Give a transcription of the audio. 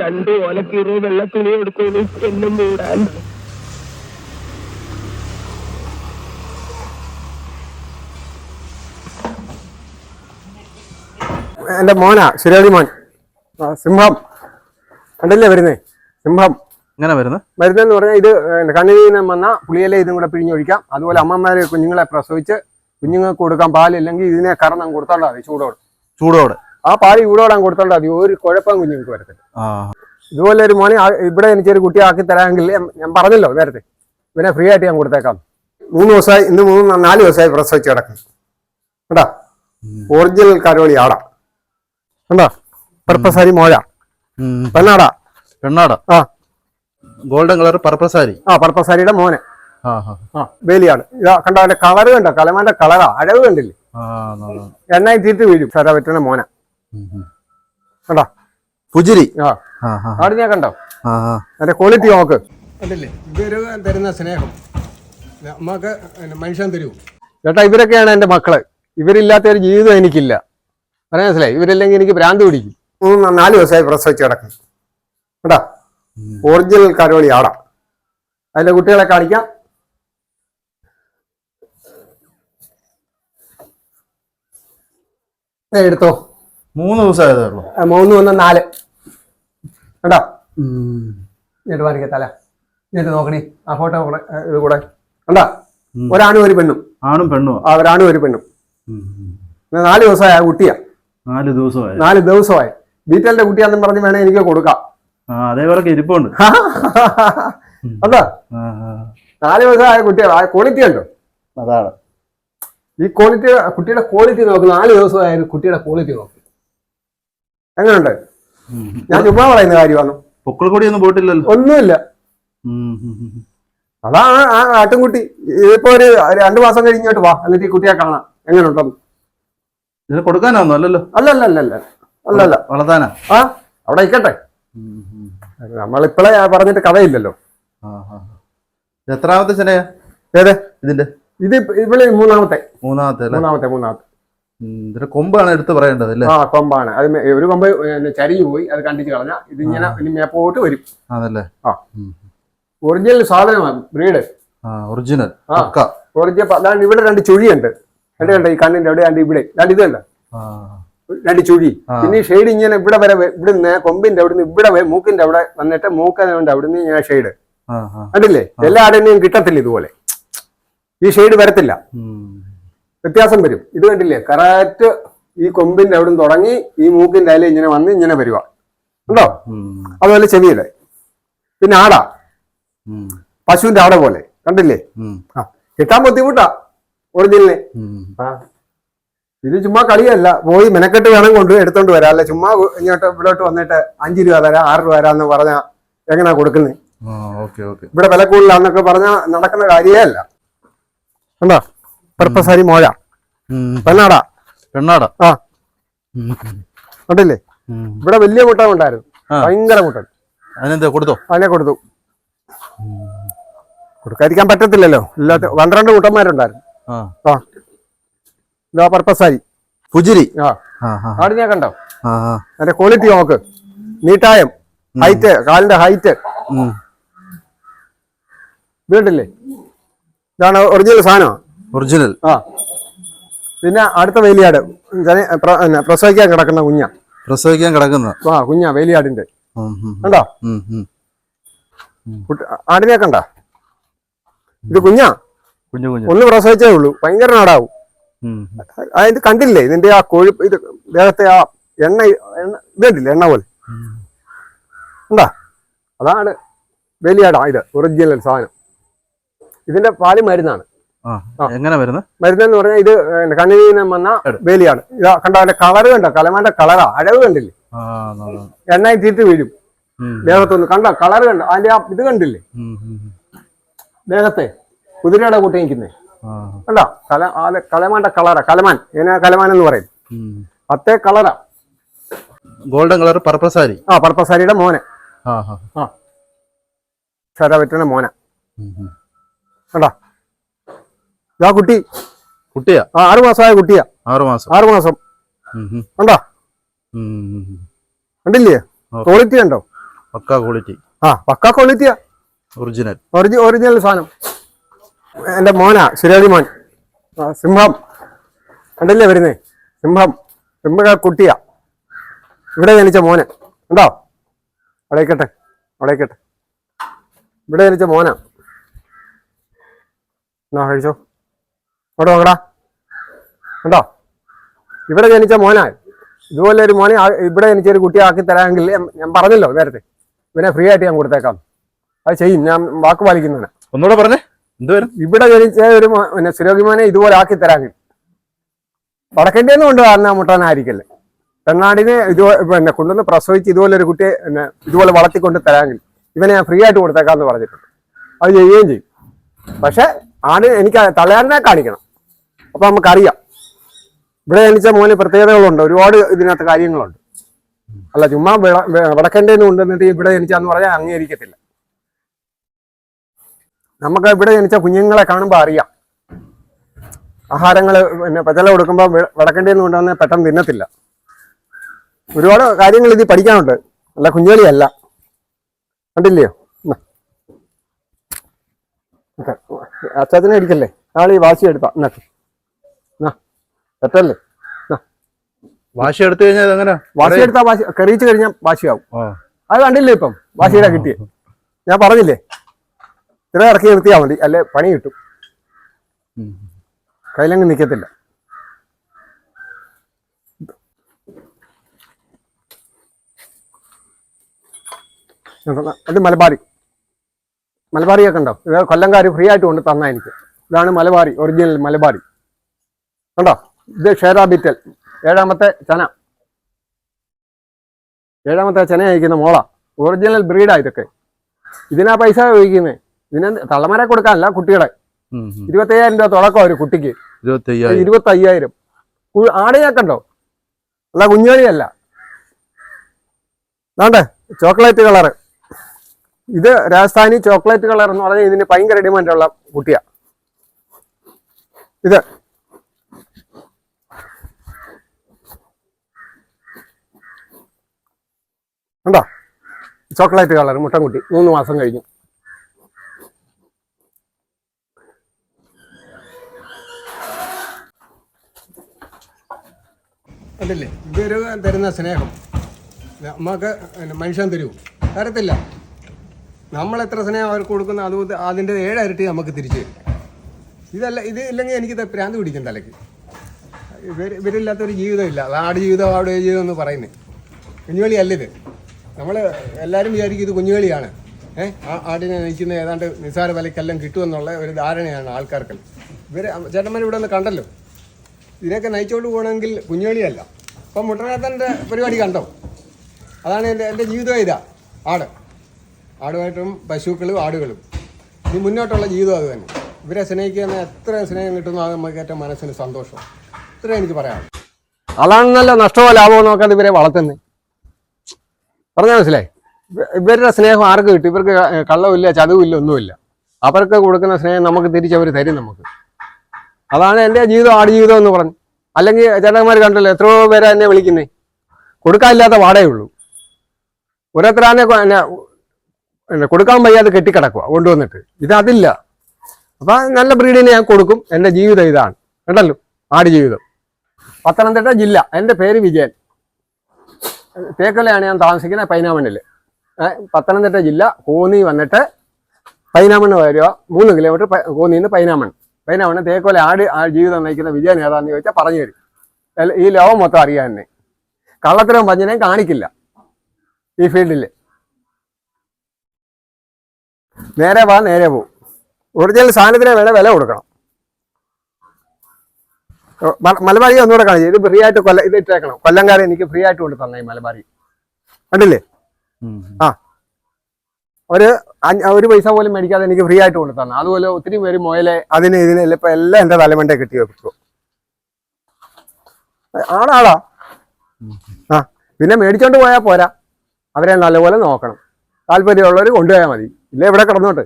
രണ്ട് ഓലക്കീറ് വെള്ള തുണി എടുക്കുന്നു എന്നും മൂടാൻ. എന്റെ മോനാ ശരിയാടി മോൻ. സിംഹം. കണ്ടല്ലേ വരുന്നേ? സിംഹം. ഇങ്ങനെ വരുന്നത് മരുന്നെന്ന് പറഞ്ഞാൽ ഇത് നിന്ന് വന്ന പുളിയില ഇതും കൂടെ പിഴിഞ്ഞൊഴിക്കാം. അതുപോലെ അമ്മമാരെ കുഞ്ഞുങ്ങളെ പ്രസവിച്ച് കുഞ്ഞുങ്ങൾക്ക് കൊടുക്കാൻ പാലില്ലെങ്കിൽ ഇതിനെ കൊടുത്തോണ്ടാ മതി ചൂടോട്. ചൂടോടെ. ആ പാൽ ചൂടോടാൻ കൊടുത്തോണ്ടാ അത് ഒരു കുഴപ്പം കുഞ്ഞുങ്ങൾക്ക് വരത്തില്ല. ഇതുപോലെ ഒരു മോനെ ഇവിടെ എനിക്കൊരു കുട്ടിയെ ആക്കി തരാമെങ്കിൽ ഞാൻ- പറഞ്ഞല്ലോ നേരത്തെ ഇവനെ ഫ്രീ ആയിട്ട് ഞാൻ കൊടുത്തേക്കാം. മൂന്ന് ദിവസമായി ഇന്ന് മൂന്ന് നാല് ദിവസമായി പ്രസവിച്ച് കിടക്കും കേട്ടാ ഒറിജിനൽ കരോളി ആടാ. കണ്ടോ? പർപ്പസാരി മോഴ പെണ്ണാടാ. പെണ്ണാടാ? ആ. ഗോൾഡൻ കളർ പർപ്പസാരി ആ പർപ്പസാരിയുടെ മോനെ. വേലിയാണ് ഇതാ കണ്ടോ അവന്റെ കളറ് കണ്ടോ? കലമാന്റെ കളറാ അഴവ് കണ്ടില്ലേ. എണ്ണയും തീറ്റ് വീഴും. സാരാ പറ്റുന്ന മോന. കണ്ടോ? പുജിരി. ആ. ആ ആ ആട് ഞാൻ കണ്ടോ? അതിന്റെ ക്വാളിറ്റി നോക്ക്. കണ്ടില്ലേ? ഇവർ തരുന്ന സ്നേഹം. നമുക്ക് മനുഷ്യൻ തരൂ. ചേട്ടാ ഇവരൊക്കെയാണ് എന്റെ മക്കൾ. ഇവരില്ലാത്ത ഒരു ജീവിതം എനിക്കില്ല. പറയാൻ മനസ്സിലായി? ഇവരില്ലെങ്കിൽ എനിക്ക് ഭ്രാന്ത് പിടിക്കും. മൂന്ന് നാല് ദിവസമായി പ്രസവിച്ച് കിടക്കും. കേട്ടാ ഒറിജിനൽ കരോളി ആടാ. അതിലെ കുട്ടികളെ കാണിക്കാം. എടുത്തോ. മൂന്ന് ദിവസമായതേ ഉള്ളൂ. ആ, മൂന്ന് ഒന്ന് നാല്. കേട്ടോ ഇങ്ങോട്ട് മാറിക്ക തല. ഇങ്ങോട്ട് നോക്കണി. ആ ഫോട്ടോ കൂടെ ഇത് കൂടെ. കണ്ടാ. ഒരാണും ഒരു പെണ്ണും. ആണും പെണ്ണും. ആ ഒരാണും ഒരു പെണ്ണും. നാല് ദിവസമായ കുട്ടിയാ. നാല് ദിവസമായി. നാല് ദിവസമായി. ബീറ്റലിന്റെ കുട്ടിയാന്നും പറഞ്ഞ് വേണേ എനിക്ക് കൊടുക്കാം. അതേപോലെ ഇരിപ്പുണ്ട്. അതാ. നാല് ദിവസമായ കുട്ടിയാ. ക്വാളിറ്റി ഉണ്ടോ അതാണ്. ഈ ക്വാളിറ്റി കുട്ടിയുടെ ക്വാളിറ്റി നോക്ക്. നാല് ദിവസമായ കുട്ടിയുടെ ക്വാളിറ്റി നോക്ക്. എങ്ങനെയുണ്ട് ഞാൻ ചുമ്മാ പറയുന്ന കാര്യമാണ്. പൊക്കിൾക്കൊടി ഒന്നും പോയിട്ടില്ലല്ലോ. ഒന്നുമില്ല. അതാ. അതാണ് ആ ആട്ടുംകുട്ടി. ഇതിപ്പോ ഒരു രണ്ടു മാസം കഴിഞ്ഞോട്ട് വാ. എന്നിട്ട് ഈ കുട്ടിയെ കാണാം. എങ്ങനെയുണ്ടെന്ന് ഇതിന് കൊടുക്കാനാന്നോ അല്ലല്ലോ. അല്ല അല്ല അല്ല അല്ല അല്ല അല്ല വളർത്താനാ? ആ അവിടെ ഇക്കട്ടെ. നമ്മളിപ്പോഴേ പറഞ്ഞിട്ട് കഥയില്ലല്ലോ. എത്രാമത്തെ ചെനയാ ഏതെ? ഇതിന്റെ. ഇത് ഇവിടെ മൂന്നാമത്തെ. മൂന്നാമത്തെ മൂന്നാമത്തെ മൂന്നാമത്തെ. ഇതിന്റെ കൊമ്പാണ് എടുത്ത് പറയേണ്ടത് അല്ലേ? ആ കൊമ്പാണ്. അത് ഒരു കൊമ്പ് ചരിഞ്ഞു പോയി അത് കണ്ടിച്ച് കളഞ്ഞ ഇതിങ്ങനെ ഇനി മേപ്പോട്ട് വരും. അതല്ലേ ആ. ഒറിജിനൽ സാധനമാണ് ബ്രീഡ്. ആ ഒറിജിനൽ ഒറിജിനൽ അതാണ്ട് ഇവിടെ രണ്ട് ചുഴിയുണ്ട്. എവിടെ ഉണ്ട് ഈ കണ്ണിന്റെ അവിടെ രണ്ട് ഇവിടെ. രണ്ട് ഇത് കണ്ടോ ആ. രണ്ട് ചുഴി. പിന്നെ ഈ ഷെയ്ഡ് ഇങ്ങനെ ഇവിടെ വരെ ഇവിടുന്ന് കൊമ്പിന്റെ അവിടുന്ന് ഇവിടെ വരെ മൂക്കിന്റെ അവിടെ വന്നിട്ട് മൂക്കുണ്ട് അവിടുന്ന് ഇങ്ങനെ ഷെയ്ഡ് കണ്ടില്ലേ? എല്ലാ ആടിനെയും കിട്ടത്തില്ല ഇതുപോലെ. ഈ ഷെയ്ഡ് വരത്തില്ല. വ്യത്യാസം വരും. ഇത് കണ്ടില്ലേ? കറാറ്റ് ഈ കൊമ്പിന്റെ അവിടെ നിന്ന് തുടങ്ങി ഈ മൂക്കിന്റെ അതിൽ ഇങ്ങനെ വന്ന് ഇങ്ങനെ വരിക. ഉണ്ടോ. അതുപോലെ ചെവിയുടെ പിന്നെ ആടാ. പശുവിന്റെ ആട പോലെ. കണ്ടില്ലേ. ആ കിട്ടാൻ ബുദ്ധിമുട്ടാ. ഒറിജിനലിനെ. ആ. ഇത് ചുമ്മാ കളിയല്ല. പോയി മെനക്കെട്ട് വേണം കൊണ്ട് എടുത്തോണ്ട് വരാം. അല്ല? ചുമ്മാ ഇങ്ങോട്ട് ഇവിടോട്ട് വന്നിട്ട് അഞ്ച് രൂപ തരാം ആറ് രൂപ തരാന്ന് പറഞ്ഞ എങ്ങനെയാ കൊടുക്കുന്നത് ഇവിടെ വില കൂടുതലാന്നൊക്കെ പറഞ്ഞ നടക്കുന്ന കാര്യമേ അല്ല. കണ്ടോ? പർപ്പസാരി മോഴ പെണ്ണാട. പെണ്ണാടാ. ആ. കണ്ടില്ലേ. ഇവിടെ വലിയ മുട്ട ഉണ്ടായിരുന്നു. ഭയങ്കര മുട്ടൻ അതിനെന്താ കൊടുത്തു? അതിനെ കൊടുത്തു. കൊടുക്കാതിരിക്കാൻ പറ്റത്തില്ലല്ലോ. ഇല്ലാത്ത പന്ത്രണ്ട് മുട്ടന്മാരുണ്ടായിരുന്നു ആ. ഇതാ പർപ്പസാരി. പുജിരി. ആ. ആ ആ ആട് ഞാൻ കണ്ടോ. അതിന്റെ ക്വാളിറ്റി നോക്ക്. നീട്ടായം. ഹൈറ്റ്. കാലിന്റെ ഹൈറ്റ്. വീണ്ടില്ലേ വീട്ടില്ലേ ഇതാണ് ഒറിജിനൽ സാധനം ഒറിജിനൽ. ആ. പിന്നെ അടുത്ത വേലിയാട്. പ്രസവിക്കാൻ കിടക്കുന്ന കുഞ്ഞ. പ്രസവിക്കാൻ കിടക്കുന്ന. ആ കുഞ്ഞ വേലിയാടിന്റെ. കണ്ടോ. ആടിനെ കണ്ട? ഇത് കുഞ്ഞാ? കുഞ്ഞു കുഞ്ഞു. ഒന്ന് പ്രസവിച്ചേ ഉള്ളൂ. ഭയങ്കര നാടാവും. അതായത് കണ്ടില്ലേ? ഇതിന്റെ ആ കൊഴുപ്പ് ഇത് ദേഹത്തെ ആ എണ്ണ എണ്ണ ഇത് എണ്ണ പോലെ. ഉണ്ടാ അതാണ് വേലിയാടാ ഇത്. ഒറിജിനൽ സാധനം. ഇതിന്റെ പാൽ മരുന്നാണ്. എങ്ങനെ വരുന്നത് മരുന്നെന്ന് പറഞ്ഞാൽ ഇത് കണ്ണിന് വന്ന വേലിയാണ്. ഇതാ കണ്ടോ അതിന്റെ കളറ് കണ്ടോ? കലമാന്റെ കളറാ അഴവ് കണ്ടില്ലേ. എണ്ണയും തീറ്റ് വീഴും. ദേഹത്തൊന്ന് കണ്ടോ കളറ് കണ്ടോ? അതിന്റെ ആ ഇത് കണ്ടില്ലേ. ദേഹത്തെ. കുതിരയുടെ കൂട്ടി നിൽക്കുന്നേ കണ്ടോ? കല അത് കലമാന്റെ കളറാ കലമാൻ. ഇതിനെ കലമാൻ എന്ന് പറയും. അത്തേ കളറാ ഗോൾഡൻ കളർ പർപ്പസാരി ആ പർപ്പസാരിയുടെ മോനെ. ആ ആ. ആ ശര പറ്റുന്ന മോന. കണ്ടോ? ഇതാ കുട്ടി. കുട്ടിയാ? ആ ആറു മാസമായ കുട്ടിയാ. ആറു മാസം. ആറു മാസം. കണ്ടോ. കണ്ടില്ലേ. ക്വാളിറ്റി ഉണ്ടോ പക്കാ ക്വാളിറ്റി ആ പക്കാ ക്വാളിറ്റിയാ ഒറിജിനൽ ഒറിജി ഒറിജിനൽ സാധനം. എന്റെ മോനാ ശരിയാടി മോൻ. സിംഹം. കണ്ടില്ലേ വരുന്നേ? സിംഹം. സിംഹ കുട്ടിയാ. ഇവിടെ ജനിച്ച മോന്. ഉണ്ടോ അവിടേക്കട്ടെ അവിടേക്കട്ടെ ഇവിടെ ജനിച്ച മോനാ. എന്നാ കഴിച്ചോ? അവിടെ നോക്കടാ. ഉണ്ടോ ഇവിടെ ജനിച്ച മോനാ. ഇതുപോലെ ഒരു മോനെ ഇവിടെ ജനിച്ച ഒരു കുട്ടിയെ ആക്കി തരാമെങ്കിൽ ഞാൻ- പറഞ്ഞല്ലോ നേരത്തെ. ഇവനെ ഫ്രീ ആയിട്ട് ഞാൻ കൊടുത്തേക്കാം. അത് ചെയ്യും. ഞാൻ വാക്ക് പാലിക്കുന്നവനാ. ഒന്നുകൂടെ പറഞ്ഞേ. എന്തുവരും ഇവിടെ ജനിച്ച ഒരു പിന്നെ സുരോഗിമാനെ ഇതുപോലെ ആക്കി തരാമെങ്കിൽ. വടക്കേണ്ടിയെന്ന് കൊണ്ട് അന്ന മുട്ടാനായിരിക്കല്ലേ. പെണ്ണാടിനെ ഇതുപോലെ പിന്നെ കൊണ്ടുവന്ന് പ്രസവിച്ച് ഇതുപോലെ ഒരു കുട്ടിയെ പിന്നെ ഇതുപോലെ വളർത്തിക്കൊണ്ട് തരാമെങ്കിൽ ഇവനെ ഞാൻ ഫ്രീ ആയിട്ട് കൊടുത്തേക്കാന്ന് പറഞ്ഞിട്ടുണ്ട്. അത് ചെയ്യുകയും ചെയ്യും. പക്ഷെ ആട് എനിക്ക് തളയാറിനെ കാണിക്കണം. അപ്പൊ നമുക്കറിയാം. ഇവിടെ ജനിച്ച മോന് പ്രത്യേകതകളുണ്ട്. ഒരുപാട് ഇതിനകത്ത് കാര്യങ്ങളുണ്ട്. അല്ല ചുമ്മാ വടക്കേന്റെ കൊണ്ടുവന്നിട്ട് ഇവിടെ ജനിച്ചാന്ന് പറഞ്ഞാൽ അംഗീകരിക്കത്തില്ല. നമുക്ക് ഇവിടെ ജനിച്ച കുഞ്ഞുങ്ങളെ കാണുമ്പോൾ അറിയാം. ആഹാരങ്ങൾ പിന്നെ പച്ചല കൊടുക്കുമ്പോൾ വടക്കണ്ടിയിൽ നിന്ന് കൊണ്ടുവന്ന് പെട്ടെന്ന് തിന്നത്തില്ല. ഒരുപാട് കാര്യങ്ങൾ ഇതിൽ പഠിക്കാനുണ്ട്. അല്ല കുഞ്ഞുകളിയല്ല. കണ്ടില്ലയോ. ഓക്കേ. അച്ചാച്ചനെ അടിക്കല്ലേ നാളെ ഈ വാശി എടുത്താ. എന്നിട്ട് എന്നാ തെറ്റല്ലേ വാശി എടുത്തു കഴിഞ്ഞാൽ എങ്ങനെ വാശി എടുത്താൽ വാശി കറിയിച്ച് കഴിഞ്ഞാൽ വാശിയാവും. അത് കണ്ടില്ലേ ഇപ്പം? വാശിയുടെ കിട്ടിയേ. ഞാൻ പറഞ്ഞില്ലേ? ഇത്ര ഇറക്കി നിർത്തിയാൽ മതി. അല്ലെ? പണി കിട്ടും. കയ്യിലങ്ങ് നിൽക്കത്തില്ല അത് മലബാറി. മലബാറിയൊക്കെ ഉണ്ടോ? ഇത് കൊല്ലംകാർ ഫ്രീ ആയിട്ട് കൊണ്ട് തന്നാ എനിക്ക്. ഇതാണ് മലബാറി ഒറിജിനൽ മലബാറി. കണ്ടോ? ഇത് ഷേരാ ബിറ്റൽ ഏഴാമത്തെ ചന. ഏഴാമത്തെ ചന അയക്കുന്ന മോള. ഒറിജിനൽ ബ്രീഡാ ഇതൊക്കെ. ഇതിനാ പൈസ ചോദിക്കുന്നത് ഇതിന് തള്ളമര കൊടുക്കാനല്ല കുട്ടികളെ. ഇരുപത്തി അയ്യായിരം ഇരുപത്തയ്യായിരം രൂപ തുടക്കം ഒരു കുട്ടിക്ക്. ഇരുപത്തി അയ്യായിരം ആടയാക്കണ്ടോ അല്ല കുഞ്ഞോളിയല്ല വേണ്ടേ ചോക്ലേറ്റ് കളറ് ഇത് രാജസ്ഥാനി ചോക്ലേറ്റ് കളർ എന്ന് പറഞ്ഞാൽ ഇതിന് ഭയങ്കര ഡിമാൻഡുള്ള കുട്ടിയാ. ഇത്. ഉണ്ടോ ചോക്ലേറ്റ് കളർ മുട്ടൻകുട്ടി. മൂന്ന് മാസം കഴിഞ്ഞു. അല്ലല്ലേ ഇവർ തരുന്ന സ്നേഹം. നമുക്ക് മനുഷ്യൻ തരൂ. തരത്തില്ല. നമ്മൾ എത്ര സ്നേഹം അവർക്ക് കൊടുക്കുന്ന അത് അതിന്റെ ഏഴരട്ടി നമുക്ക് തിരിച്ചു തരും. ഇതല്ല ഇത് ഇല്ലെങ്കിൽ എനിക്ക് പ്രാന്ത് പിടിക്കും തലയ്ക്ക്. ഇവർ ഇവരില്ലാത്തൊരു ജീവിതമില്ല. അത് ആട് ജീവിതം ആട് ജീവിതം എന്ന് പറയുന്നത്. കുഞ്ഞുകളി അല്ലിത് നമ്മൾ എല്ലാവരും വിചാരിക്കും ഇത് കുഞ്ഞുകളിയാണ് ഏഹ് ആ ആടിനെ നയിക്കുന്ന ഏതാണ്ട് നിസ്സാര വിലക്കെല്ലാം കിട്ടുമെന്നുള്ള ഒരു ധാരണയാണ് ആൾക്കാർക്ക്. ഇവർ ചേട്ടന്മാർ ഇവിടെ ഒന്ന് കണ്ടല്ലോ. ഇതിനൊക്കെ നയിച്ചോണ്ട് പോകണമെങ്കിൽ കുഞ്ഞുകളിയല്ല അപ്പം മുട്ടനാഥന്റെ പരിപാടി കണ്ടോ? അതാണ് എന്റെ എന്റെ ജീവിതം ഇതാ ആട്. ആടുമായിട്ടും പശുക്കളും ആടുകളും. ഇനി മുന്നോട്ടുള്ള ജീവിതം അത് തന്നെ. ഇവരെ സ്നേഹിക്കുന്ന എത്ര സ്നേഹം കിട്ടുന്നു അത് നമുക്ക് ഏറ്റവും മനസ്സിന് സന്തോഷം. ഇത്രയും എനിക്ക് പറയാം അതാണ് നല്ല നഷ്ടമോ ലാഭമോ നോക്കാതെ ഇവരെ വളർത്തുന്നത് പറഞ്ഞാൽ മനസ്സിലായി? ഇവ- ഇവരുടെ സ്നേഹം ആർക്ക് കിട്ടും? ഇവർക്ക് കള്ളമില്ല ചതവില്ല ഒന്നുമില്ല. അവർക്ക് കൊടുക്കുന്ന സ്നേഹം നമുക്ക് തിരിച്ചവർ തരും നമുക്ക്. അതാണ് എന്റെ ജീവിതം ആട് ജീവിതം എന്ന് പറഞ്ഞു. അല്ലെങ്കിൽ ചേട്ടന്മാർ കണ്ടല്ലോ എത്രയോ പേരെ എന്നെ വിളിക്കുന്നേ. കൊടുക്കാനില്ലാത്ത വാടേ ഉള്ളൂ ഓരോരുത്തരാനെ എന്നെ കൊടുക്കാൻ വയ്യാതെ കെട്ടിക്കിടക്കുക കൊണ്ടുവന്നിട്ട്. ഇത് അതില്ല അപ്പൊ നല്ല ബ്രീഡിനെ ഞാൻ കൊടുക്കും. എന്റെ ജീവിതം ഇതാണ്. കണ്ടല്ലോ? ആട് ജീവിതം. പത്തനംതിട്ട ജില്ല. എന്റെ പേര് വിജയൻ. തേക്കലയാണ് ഞാൻ താമസിക്കുന്നത് പൈനാമണ്ണിൽ പത്തനംതിട്ട ജില്ല കോന്നി വന്നിട്ട് പൈനാമണ്ണ് വരിക മൂന്ന് കിലോമീറ്റർ കോന്നിയിൽ നിന്ന് പൈനാമണ്ണ് പൈനാമണ്ണ് തേക്കോല ആട് ആ ജീവിതം നയിക്കുന്ന വിജയൻ ഏതാന്ന് ചോദിച്ചാൽ പറഞ്ഞു തരും. ഈ ലോകം മൊത്തം അറിയാൻ തന്നെ കള്ളത്തരം പഞ്ഞനെയും കാണിക്കില്ല. ഈ ഫീൽഡിൽ നേരെ വാ നേരെ പോവും ഒറിജിനൽ സാധനത്തിന് വേണേൽ വില കൊടുക്കണം. മലബാരി ഒന്നുകൂടെ കാണിച്ചു. ഇത് ഫ്രീ ആയിട്ട് കൊല്ല ഇത് ഇട്ടേക്കണം. കൊല്ലംകാരെ എനിക്ക് ഫ്രീ ആയിട്ട് കൊണ്ട് തന്നെ മലബാരി. കണ്ടില്ലേ? ആ. ഒരു ഒരു പൈസ പോലും മേടിക്കാതെ എനിക്ക് ഫ്രീ ആയിട്ട് കൊണ്ട് തന്നെ. അതുപോലെ ഒത്തിരി പേര് മുയലെ അതിന് ഇതിന് ഇപ്പൊ എല്ലാം എന്റെ തലമണ്ടേ കിട്ടി വെക്കും ആണാടാ ആ പിന്നെ മേടിച്ചോണ്ട് പോയാ പോരാ. അവരെ നല്ലപോലെ നോക്കണം. താല്പര്യമുള്ളവർ കൊണ്ടുപോയാൽ മതി. ഇല്ല ഇവിടെ കിടന്നോട്ട്.